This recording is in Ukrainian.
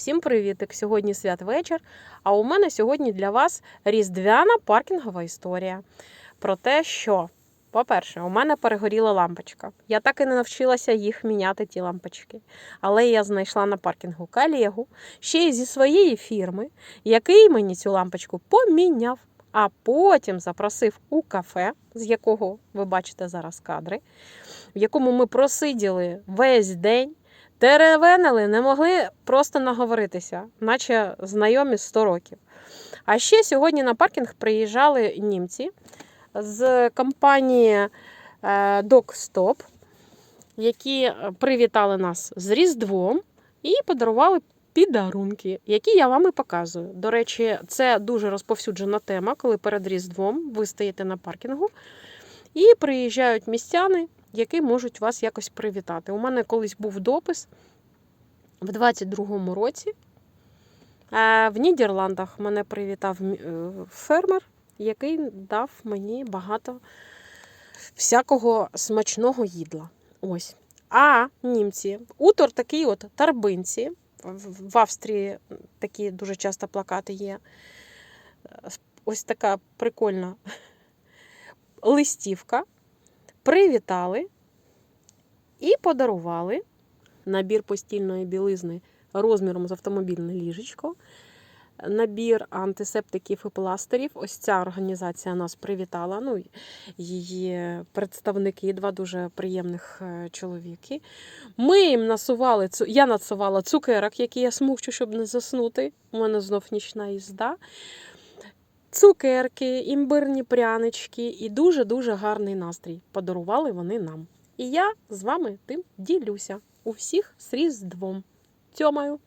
Всім привітик! Сьогодні святвечір, а у мене сьогодні для вас різдвяна паркінгова історія. Про те, що, по-перше, у мене перегоріла лампочка. Я так і не навчилася їх міняти, ті лампочки. Але я знайшла на паркінгу колегу ще й зі своєї фірми, який мені цю лампочку поміняв, а потім запросив у кафе, з якого ви бачите зараз кадри, в якому ми просиділи весь день. Теревенили, не могли просто наговоритися, наче знайомі 100 років. А ще сьогодні на паркінг приїжджали німці з компанії е, DocStop, які привітали нас з Різдвом і подарували підарунки, які я вам і показую. До речі, це дуже розповсюджена тема, коли перед Різдвом ви стоїте на паркінгу і приїжджають містяни, які можуть вас якось привітати. У мене колись був допис в 22-му році. Е, В Нідерландах мене привітав е, фермер, який дав мені багато всякого смачного їдла. Ось. А німці, утор такий от тарбинці. В Австрії такі дуже часто плакати є. Е, Ось така прикольна листівка привітали і подарували набір постільної білизни розміром з автомобільне ліжечко, набір антисептиків і пластирів. Ось ця організація нас привітала. Ну, її представники, два дуже приємних е, чоловіки. Ми їм насували, я насувала цукерок, які я смукчу, щоб не заснути. У мене знов нічна їзда цукерки, імбирні прянички і дуже-дуже гарний настрій. Подарували вони нам. І я з вами тим ділюся. У всіх з Різдвом. Тьомаю!